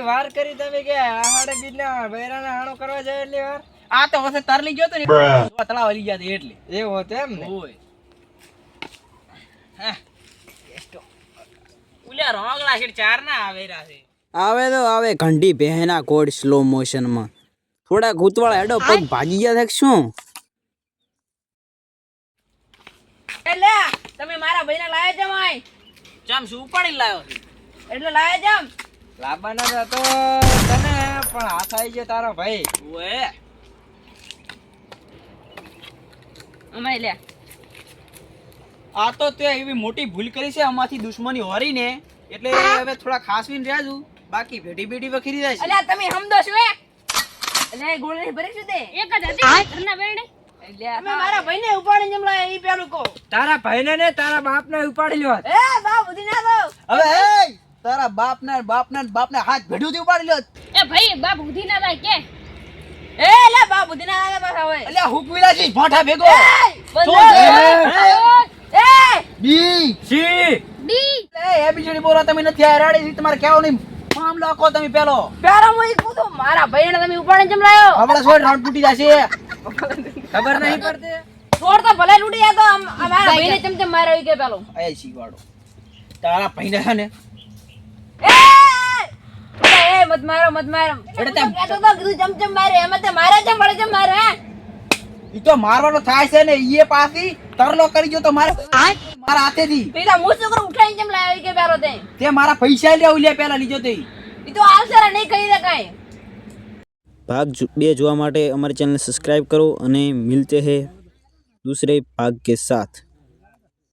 વાર કરી તમે કે આહાડે બીજના બૈરાના હાણો કરવા જાય આ તો વસે તરલી ગયો તો ને તળાવ લઈ ગયા એટલે એવું હતું એમ ને હોય હા ઉલ્યા ચાર ના આવે આવે તો આવે ઘંટી બહેના કોડ સ્લો મોશનમાં થોડા ગૂંતવાળા હેડો પગ ભાગી ગયા છે શું? એટલે તમે મારા ભાઈને લાયા છે માય ચમ શું ઉપાડી લાવ્યો એટલે લાયા છે આમ? લાવવાના તો તને પણ હાથ આવી ગયો તારો ભાઈ. ઓએ. અમાય લે. આ તો તે એવી મોટી ભૂલ કરી છે આમાંથી દુશ્મની હોરીને. એટલે હવે થોડા ખાસવીને રહ્યા છું બાકી ભેટી ભેટી વખરી જાય છે. અલ્યા તમે સમજો છો એ એટલે ગોળ નહીં ભરી શું તે? એક જ હતી ઘરના બેડે એટલે મારા ભાઈને ઉપાડીને જેમ લાયા ઈ પેલું કહો. તારા ભાઈને ને તારા બાપને ઉપાડી લ્યો એ બા બુધી ના દો હવે એ તારા બાપ ને બાપ ને બાપ ને હાથ ભેડું થી ઉપાડી લ્યો એ ભાઈ બાપ ઉધી ના થાય કે? એ લે બા બુધી ના લાગે પાછા હવે. એટલે હુકવીલા ભોઠા ભેગો. A, B. C D A ABCD બોલો તમે નથી આ રાડી તમારે કેવો નહીં મામલો આખો તમે પેલો. પેલો હું ઈ કૂદો મારા ભાઈને તમે ઉપાડીને કેમ લાયો? આપણે છોડ રાઉન્ડ તૂટી જશે. ખબર નહીં પડતી. છોડ તો ભલે લૂટી જાય તો આમ- આ મારા ભાઈને ચમચમ માર્યો કે પેલો. એ શીવાડો તારા ભાઈને છે ને. એ! મત મારો મત મારો. એટલે તો કીધું ચમચમ મારે એમાં તે મારે ચમ પડે ચમ મારે હે? ઈ તો મારવાનો થાય છે ને ઈએ પાછી તરલો કરી ગયો તો મારે મારા હાથેથી. પેલા હું છોકરો ઉઠાઈને જેમ લાવ્યો કે પેલો તે? તે મારા પૈસા લેવું લે પેલા લીજો તે. ઈ તો આવશે રે નહીં કહી શકાય. ભાગ બે જોવા માટે અમારી ચેનલ સબસ્ક્રાઇબ કરો અને મિલતે હે દૂસરે ભાગ કે સાથ.